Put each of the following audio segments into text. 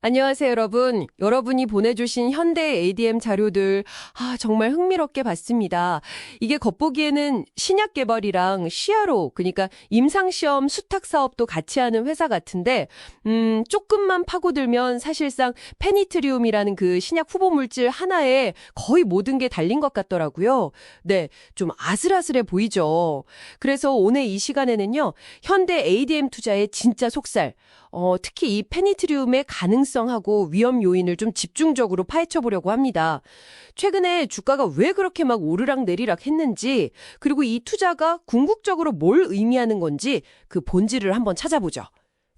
안녕하세요, 여러분. 여러분이 보내주신 현대 ADM 자료들, 아, 정말 흥미롭게 봤습니다. 이게 겉보기에는 신약 개발이랑 시야로, 그러니까 임상시험 수탁 사업도 같이 하는 회사 같은데, 음, 조금만 파고들면 사실상 페니트리움이라는 그 신약 후보 물질 하나에 거의 모든 게 달린 것 같더라고요. 네, 좀 아슬아슬해 보이죠. 그래서 오늘 이 시간에는요, 현대 ADM 투자의 진짜 속살, 어, 특히 이 페니트리움의 가능성하고 위험 요인을 좀 집중적으로 파헤쳐 보려고 합니다. 최근에 주가가 왜 그렇게 막 오르락 내리락 했는지, 그리고 이 투자가 궁극적으로 뭘 의미하는 건지 그 본질을 한번 찾아보죠.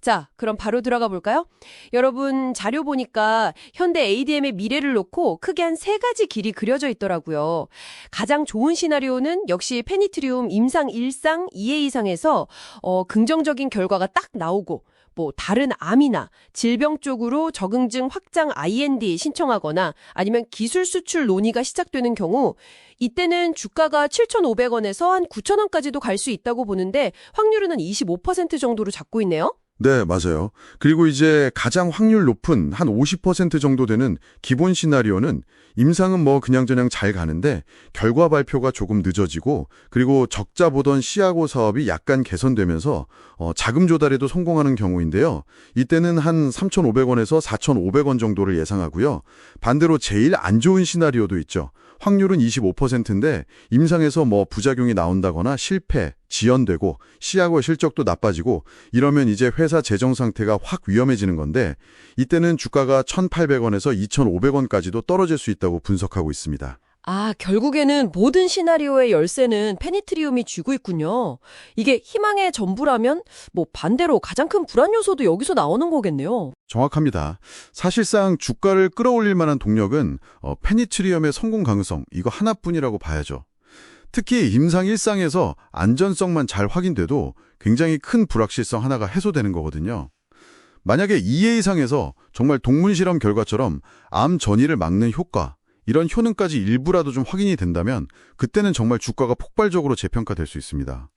자, 그럼 바로 들어가 볼까요? 여러분, 자료 보니까 현대 ADM의 미래를 놓고 크게 한 세 가지 길이 그려져 있더라고요. 가장 좋은 시나리오는 역시 페니트리움 임상 1상 2회 이상에서 어, 긍정적인 결과가 딱 나오고 뭐 다른 암이나 질병 쪽으로 적응증 확장 IND 신청하거나 아니면 기술 수출 논의가 시작되는 경우 이때는 주가가 7,500원에서 한 9,000원까지도 갈 수 있다고 보는데 확률은 한 25% 정도로 잡고 있네요. 네, 맞아요. 그리고 이제 가장 확률 높은 한 50% 정도 되는 기본 시나리오는 임상은 뭐 그냥저냥 잘 가는데 결과 발표가 조금 늦어지고 그리고 적자 보던 시아고 사업이 약간 개선되면서 어, 자금 조달에도 성공하는 경우인데요. 이때는 한 3,500원에서 4,500원 정도를 예상하고요. 반대로 제일 안 좋은 시나리오도 있죠. 확률은 25%인데 임상에서 뭐 부작용이 나온다거나 실패, 지연되고 시야고 실적도 나빠지고 이러면 이제 회사 재정 상태가 확 위험해지는 건데 이때는 주가가 1,800원에서 2,500원까지도 떨어질 수 있다고 분석하고 있습니다. 아, 결국에는 모든 시나리오의 열쇠는 페니트리움이 쥐고 있군요. 이게 희망의 전부라면 뭐 반대로 가장 큰 불안 요소도 여기서 나오는 거겠네요. 정확합니다. 사실상 주가를 끌어올릴 만한 동력은 어, 페니트리움의 성공 가능성 이거 하나뿐이라고 봐야죠. 특히 임상 1상에서 안전성만 잘 확인돼도 굉장히 큰 불확실성 하나가 해소되는 거거든요. 만약에 2회 이상에서 정말 동물 실험 결과처럼 암 전이를 막는 효과, 이런 효능까지 일부라도 좀 확인이 된다면 그때는 정말 주가가 폭발적으로 재평가될 수 있습니다.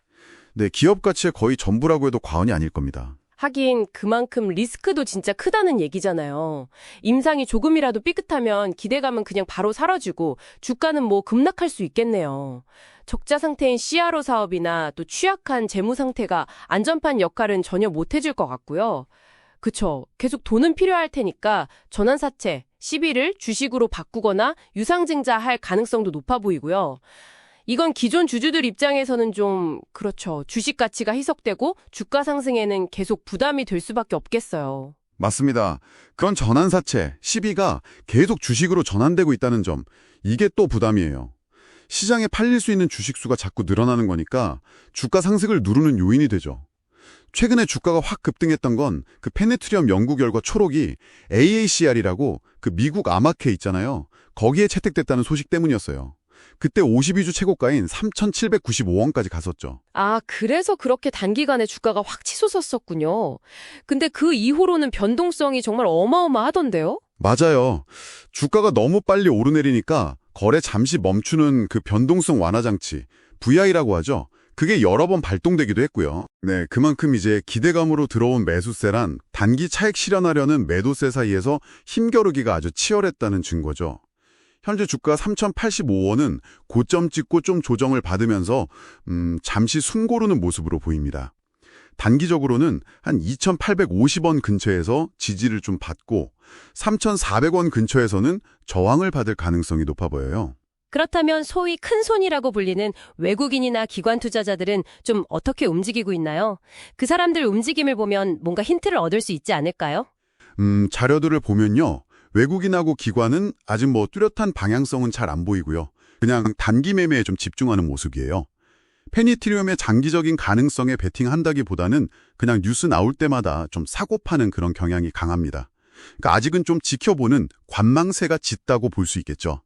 네, 기업 가치의 거의 전부라고 해도 과언이 아닐 겁니다. 하긴 그만큼 리스크도 진짜 크다는 얘기잖아요. 임상이 조금이라도 삐끗하면 기대감은 그냥 바로 사라지고 주가는 뭐 급락할 수 있겠네요. 적자 상태인 CRO 사업이나 또 취약한 재무 상태가 안전판 역할은 전혀 못 해줄 것 같고요. 그쵸. 계속 돈은 필요할 테니까 전환사채, 시비를 주식으로 바꾸거나 유상증자할 가능성도 높아 보이고요. 이건 기존 주주들 입장에서는 좀 그렇죠. 주식 가치가 희석되고 주가 상승에는 계속 부담이 될 수밖에 없겠어요. 맞습니다. 그런 전환사채, 시비가 계속 주식으로 전환되고 있다는 점, 이게 또 부담이에요. 시장에 팔릴 수 있는 주식 수가 자꾸 늘어나는 거니까 주가 상승을 누르는 요인이 되죠. 최근에 주가가 확 급등했던 건 그 페네트리엄 연구 결과 초록이 AACR이라고 그 미국 암학회 있잖아요. 거기에 채택됐다는 소식 때문이었어요. 그때 52주 최고가인 3,795원까지 갔었죠. 아, 그래서 그렇게 단기간에 주가가 확 치솟았었군요. 근데 그 이후로는 변동성이 정말 어마어마하던데요? 맞아요. 주가가 너무 빨리 오르내리니까 거래 잠시 멈추는 그 변동성 완화 장치, VI라고 하죠. 그게 여러 번 발동되기도 했고요. 네, 그만큼 이제 기대감으로 들어온 매수세란 단기 차익 실현하려는 매도세 사이에서 힘겨루기가 아주 치열했다는 증거죠. 현재 주가 3,085원은 고점 찍고 좀 조정을 받으면서 음, 잠시 숨고르는 모습으로 보입니다. 단기적으로는 한 2,850원 근처에서 지지를 좀 받고 3,400원 근처에서는 저항을 받을 가능성이 높아 보여요. 그렇다면 소위 큰 손이라고 불리는 외국인이나 기관 투자자들은 좀 어떻게 움직이고 있나요? 그 사람들 움직임을 보면 뭔가 힌트를 얻을 수 있지 않을까요? 음, 자료들을 보면요. 외국인하고 기관은 아직 뭐 뚜렷한 방향성은 잘 안 보이고요. 그냥 단기 매매에 좀 집중하는 모습이에요. 페니트리움의 장기적인 가능성에 베팅한다기보다는 그냥 뉴스 나올 때마다 좀 사고 파는 그런 경향이 강합니다. 그러니까 아직은 좀 지켜보는 관망세가 짙다고 볼 수 있겠죠.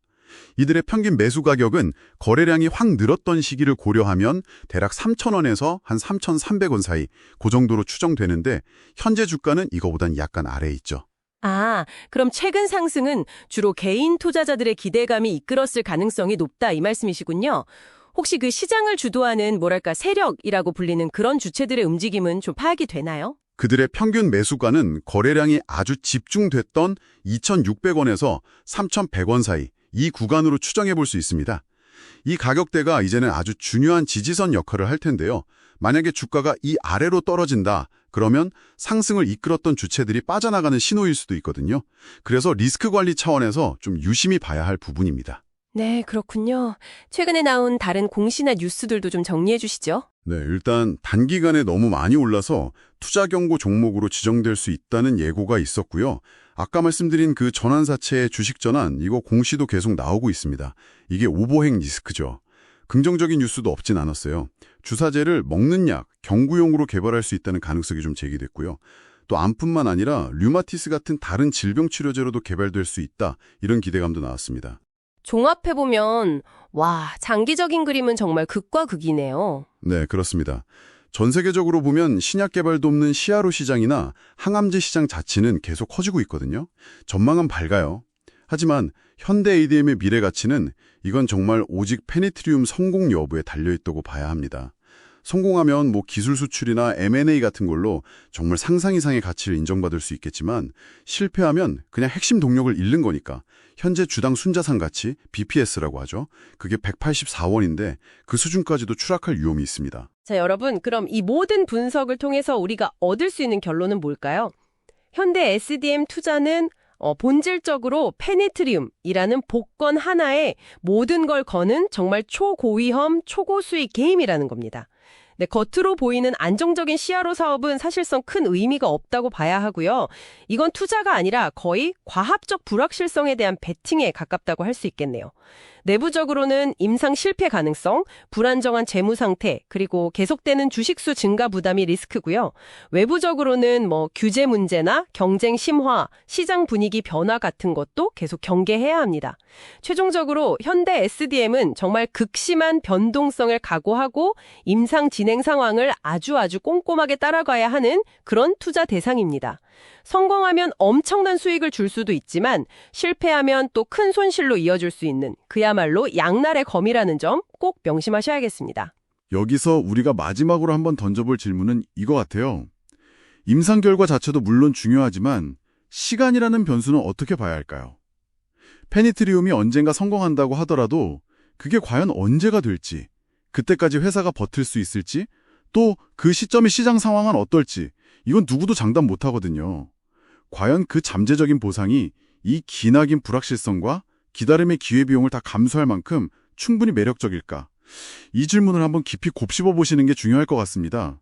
이들의 평균 매수 가격은 거래량이 확 늘었던 시기를 고려하면 대략 3,000원에서 한 3,300원 사이 그 정도로 추정되는데 현재 주가는 이거보단 약간 아래에 있죠. 아, 그럼 최근 상승은 주로 개인 투자자들의 기대감이 이끌었을 가능성이 높다 이 말씀이시군요. 혹시 그 시장을 주도하는 뭐랄까 세력이라고 불리는 그런 주체들의 움직임은 좀 파악이 되나요? 그들의 평균 매수가는 거래량이 아주 집중됐던 2,600원에서 3,100원 사이 이 구간으로 추정해 볼 수 있습니다. 이 가격대가 이제는 아주 중요한 지지선 역할을 할 텐데요. 만약에 주가가 이 아래로 떨어진다, 그러면 상승을 이끌었던 주체들이 빠져나가는 신호일 수도 있거든요. 그래서 리스크 관리 차원에서 좀 유심히 봐야 할 부분입니다. 네, 그렇군요. 최근에 나온 다른 공시나 뉴스들도 좀 정리해 주시죠. 네, 일단 단기간에 너무 많이 올라서 투자 경고 종목으로 지정될 수 있다는 예고가 있었고요. 아까 말씀드린 그 전환사채의 주식 전환, 이거 공시도 계속 나오고 있습니다. 이게 오버행 리스크죠. 긍정적인 뉴스도 없진 않았어요. 주사제를 먹는 약, 경구용으로 개발할 수 있다는 가능성이 좀 제기됐고요. 또 암뿐만 아니라 류마티스 같은 다른 질병 치료제로도 개발될 수 있다. 이런 기대감도 나왔습니다. 종합해보면, 와, 장기적인 그림은 정말 극과 극이네요. 네, 그렇습니다. 전 세계적으로 보면 신약 개발도 없는 시아로 시장이나 항암제 시장 자체는 계속 커지고 있거든요. 전망은 밝아요. 하지만 현대 ADM의 미래 가치는 이건 정말 오직 페니트리움 성공 여부에 달려있다고 봐야 합니다. 성공하면 뭐 기술 수출이나 M&A 같은 걸로 정말 상상 이상의 가치를 인정받을 수 있겠지만 실패하면 그냥 핵심 동력을 잃는 거니까 현재 주당 순자산 가치 BPS라고 하죠. 그게 184원인데 그 수준까지도 추락할 위험이 있습니다. 자, 여러분, 그럼 이 모든 분석을 통해서 우리가 얻을 수 있는 결론은 뭘까요? 현대 SDM 투자는 어, 본질적으로 페니트리움이라는 복권 하나에 모든 걸 거는 정말 초고위험, 초고수익 게임이라는 겁니다. 네, 겉으로 보이는 안정적인 시야로 사업은 사실상 큰 의미가 없다고 봐야 하고요. 이건 투자가 아니라 거의 과합적 불확실성에 대한 베팅에 가깝다고 할 수 있겠네요. 내부적으로는 임상 실패 가능성, 불안정한 재무 상태, 그리고 계속되는 주식수 증가 부담이 리스크고요. 외부적으로는 뭐 규제 문제나 경쟁 심화, 시장 분위기 변화 같은 것도 계속 경계해야 합니다. 최종적으로 현대 SDM은 정말 극심한 변동성을 각오하고 임상 진행 상황을 아주 아주 꼼꼼하게 따라가야 하는 그런 투자 대상입니다. 성공하면 엄청난 수익을 줄 수도 있지만 실패하면 또 큰 손실로 이어질 수 있는 그야말로 양날의 검이라는 점 꼭 명심하셔야겠습니다. 여기서 우리가 마지막으로 한번 던져볼 질문은 이거 같아요. 임상 결과 자체도 물론 중요하지만 시간이라는 변수는 어떻게 봐야 할까요? 페니트리움이 언젠가 성공한다고 하더라도 그게 과연 언제가 될지, 그때까지 회사가 버틸 수 있을지, 또 그 시점의 시장 상황은 어떨지 이건 누구도 장담 못하거든요. 과연 그 잠재적인 보상이 이 기나긴 불확실성과 기다림의 기회비용을 다 감수할 만큼 충분히 매력적일까? 이 질문을 한번 깊이 곱씹어 보시는 게 중요할 것 같습니다.